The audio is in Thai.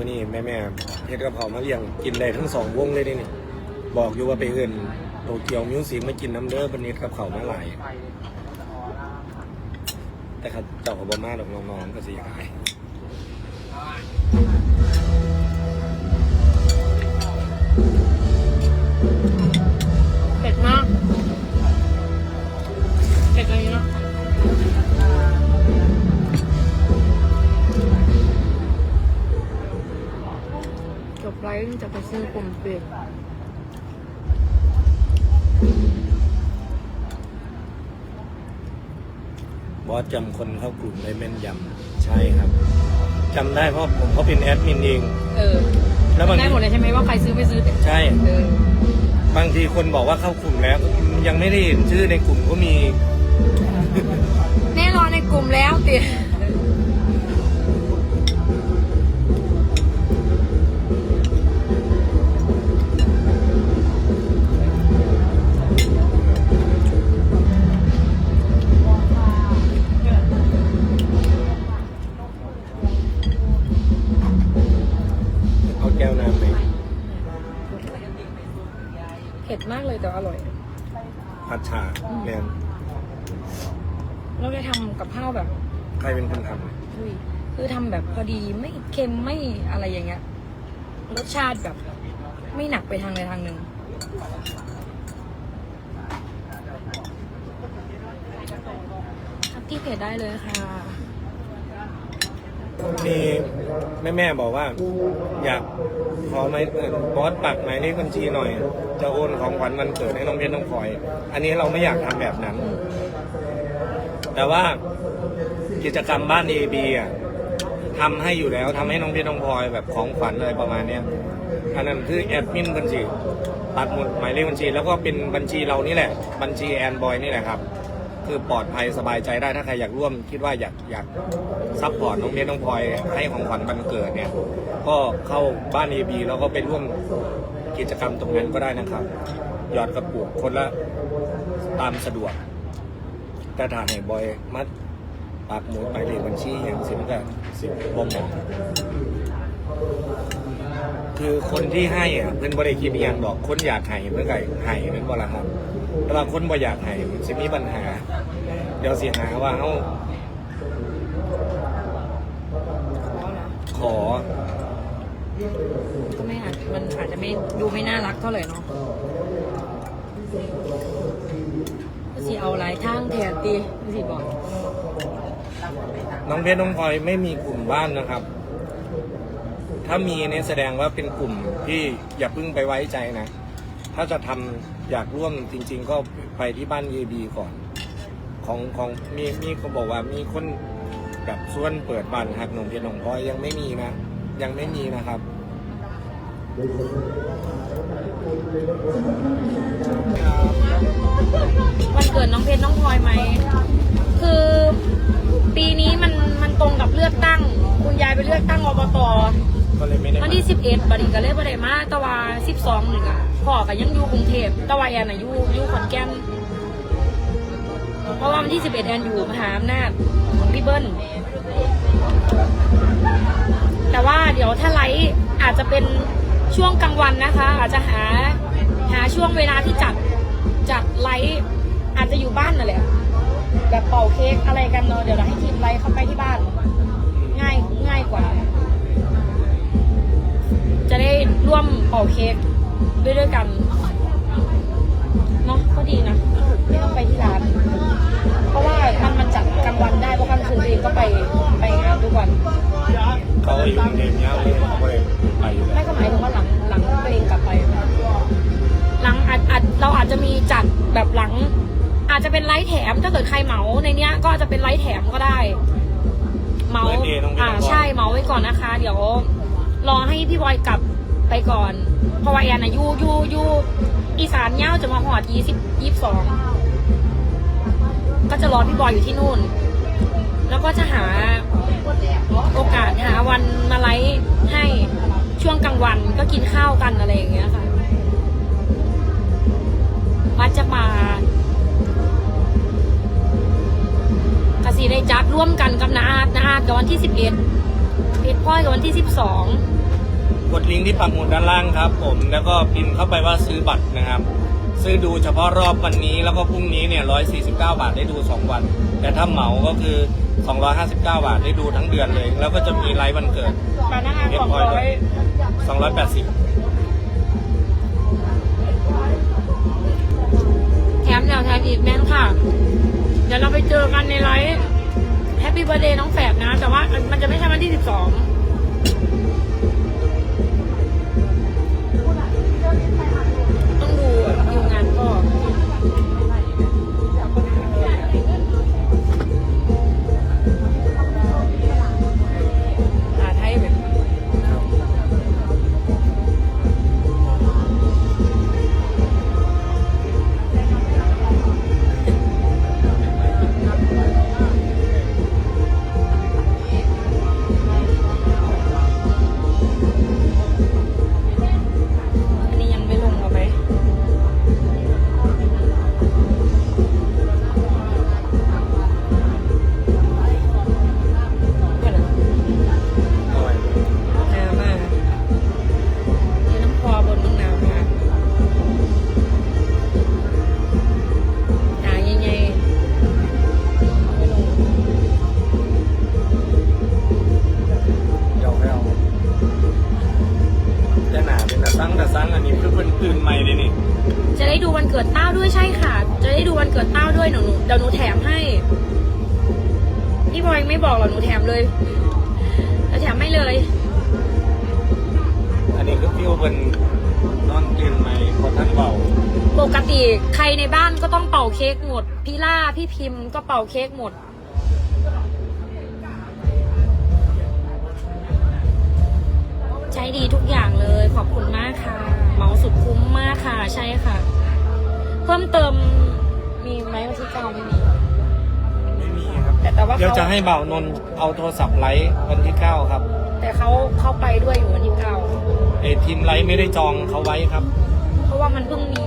มื่อนี้แม่แม่เฮ็ดกับเขามาเลี้ยงกินได้ทั้งสองวงเลยเด้นี่บอกอยู่ว่าไปเอื่นโตเกียวมิวสิกมากินน้ำเด้อบันนี้กับเขามาหลาย แต่เขาเจ้าก็บ่มาดอกน้องๆก็สิอยากให้เผ็ดมากเผ็ดอะไรเนาะ จบไลฟ์จะไปซื้อกลุ่มเป็ดบอสจำคนเข้ากลุ่มได้แม่นยำใช่ครับจำได้เพราะผมเขาเป็นแอดมินเอง เออแล้วบางได้ทีหมดเลยใช่ไหมว่าใครซื้อไม่ซื้อแต่ใช่ เออบางทีคนบอกว่าเข้ากลุ่มแล้ว ยังไม่ได้เห็นชื่อในกลุ่มก็มี แน่นอนในกลุ่มแล้วเตี๋ย แต่อร่อย ผัดฉาแมนเราได้ทำกับข้าวแบบใครเป็นคนทอุ้ยคือทำแบบพอดีไม่เค็มไม่อะไรอย่างเงี้ย รสชาติแบบ ไม่หนักไปทางใดทางหนึ่งทักที่เพจได้เลยค่ะำ มีแม่แม่บอกว่า อยากขอไม่บอสปักหมายเลขบัญชีหน่อย จะโอนของขวัญวันเกิดให้น้องเพชรน้องพลอย อันนี้เราไม่อยากทำแบบนั้น แต่ว่ากิจกรรมบ้านเอบีอะทำให้อยู่แล้วทำให้น้องเพชรน้องพลอยแบบของขวัญอะไรประมาณเนี้ยอันนั้นคือแอดมินบัญชีปักหมุดหมายเลขบัญชี แล้วก็เป็นบัญชีเรานี่แหละ บัญชีแอนบอยนี่แหละครับ คือปลอดภัยสบายใจได้ถ้าใครอยากร่วมคิดว่าอยากอยากซัพพอร์ตน้องเพชรน้องพลอยให้ของขวัญวันเกิดเนี่ย ก็เข้าบ้านเอบีแล้วก็ไปร่วมกิจกรรมตรงนั้นก็ได้นะครับ หยอดกระปุกคนละตามสะดวกแต่ถ้าให้บอยมัดปากหมุดหมายเลขบัญชีอย่างสิมันก็สิบบ่ม คือคนที่ให้อะเพื่อนบริคิดอหย่างดอกคนอยากให้เพื่อนไก่ให้เป็นบ่ละครับแต่ว่าคนบ่อยากให้มันจะมีปัญหา เดี๋ยวสิหาว่าเขาขอก็ไม่อาจมันอาจจะไม่ดูไม่น่ารักเท่าไหร่เนาะก็สิเอาหลายทางแทนตีก็สิบอกน้องเพชรน้องพลอยไม่มีกลุ่มบ้านนะครับ ถ้ามีเนี่ยแสดงว่าเป็นกลุ่มที่อย่าเพิ่งไปไว้ใจนะ ถ้าจะทำอยากร่วมจริง ๆ ก็ไปที่บ้านเยบีก่อน ของของมีมีเขาบอกว่ามีคนแบบส่วนเปิดบ้านหักหนมเพชรหนองพลอยยังไม่มีนะ ยังไม่มีนะครับวันเกิดน้องเพชรน้องพลอยไหม คือปีนี้มันมันตรงกับเลือกตั้ง คุณยายไปเลือกตั้งอบต ก็เลยไม่ได้วันที่สิบเอ็ดบัดนี้ก็เลยบ่ได้มาแตะวาสิบสองหนึ่งอะพ่อก็ยังอยู่กรุงเทพแตะวาแอนอะอยู่อยู่ขอนแก่นเพราะว่าวันที่สิบเอ็ดแอนอยู่มหาอำนาจของพี่เบิ้ลแต่ว่าเดี๋ยวถ้าไลฟ์อาจจะเป็นช่วงกลางวันนะคะ อาจจะหาหาช่วงเวลาที่จัดจัดไลฟ์อาจจะอยู่บ้านนั่นแหละแบบเป่าเค้กอะไรกันเนาะเดี๋ยวเราให้ทีมไลฟ์เข้าไปที่บ้าน ร่วมเป่าเค้กด้วยด้วยกันเนาะก็ดีนะไม่ต้องไปที่ร้าน เพราะว่ามันมันจัดกลางวันได้เพราะกลางคืนตัวเองก็ไปไปงานทุกวัน เขาอยู่กรุงเทพยาวเลยเขาก็เลยไปอยู่แล้วไม่ก็หมายถึงว่าหลังหลังตัวเองกลับไป หลังอาจอาจเราอาจจะมีจัดแบบหลัง อาจจะเป็นไลฟ์แถมถ้าเกิดใครเหมาในเนี้ย ก็จะเป็นไลฟ์แถมก็ได้ เหมาอ่าใช่เหมาไว้ก่อนนะคะ เดี๋ยวรอให้พี่บอยกลับ ไปก่อน เพราะว่าแอนอะยูยูยูอีสานเง่าจะมาหอดยี่สิบยี่สิบสองก็จะรอพี่บอยอยู่ที่นู่น แล้วก็จะหาโอกาสหาวันมาไลฟ์ให้ช่วงกลางวันก็กินข้าวกันอะไรอย่างเงี้ยค่ะวัดจะมากสีได้จัดร่วมกันกับนาอาดนาอาดกับวันที่สิบเอ็ดเพจพลอยกับวันที่สิบสอง กดลิงก์ที่ปักหมุดด้านล่างครับ ผมแล้วก็พิมพ์เข้าไปว่าซื้อบัตรนะครับ ซื้อดูเฉพาะรอบวันนี้แล้วก็พรุ่งนี้เนี่ย149บาทได้ดู2วัน แต่ถ้าเหมาก็คือ259บาทได้ดูทั้งเดือนเลย แล้วก็จะมีไลฟ์วันเกิดมาหน้างานสองร้อย280แถมแล้วแถมอีกแม่นค่ะ เดี๋ยวเราไปเจอกันในไลฟ์แฮปปี้เบ t ร์ a เดย์น้องแฝดนะ แต่ว่ามันจะไม่ใช่วันที่สิบสองต้อง ด้ดูวันเกิดเต้าด้วยใช่ค่ะ จะได้ดูวันเกิดเต้าด้วยหนูหนูเดี๋ยวหนูแถมให้พี่บอยไม่บอกหรอกหนูแถมเลยจะแถมให้เลย อันนี้คือฟิวเป็นนอนตื่นใหม่พอท่านเบาปกติใครในบ้านก็ต้องเป่าเค้กหมด พี่ล่าพี่พิมพ์ก็เป่าเค้กหมด ใช้ดีทุกอย่างเลยขอบคุณมากค่ะเหมาสุดคุ้มมากค่ะ ใช่ค่ะ เพิ่มเติมมีไหมวันที่เก้าไม่มี ไม่มีครับ แต่แต่ว่าเดี๋ยวเขาจะให้เบานนท์เอาโทรศัพท์ไลฟ์วันที่9ครับแต่เขาเข้าไปด้วยอยู่วันที่เก้าเออทีมไลฟ์ไม่ได้จองเขาไว้ครับ เพราะว่ามันเพิ่งมี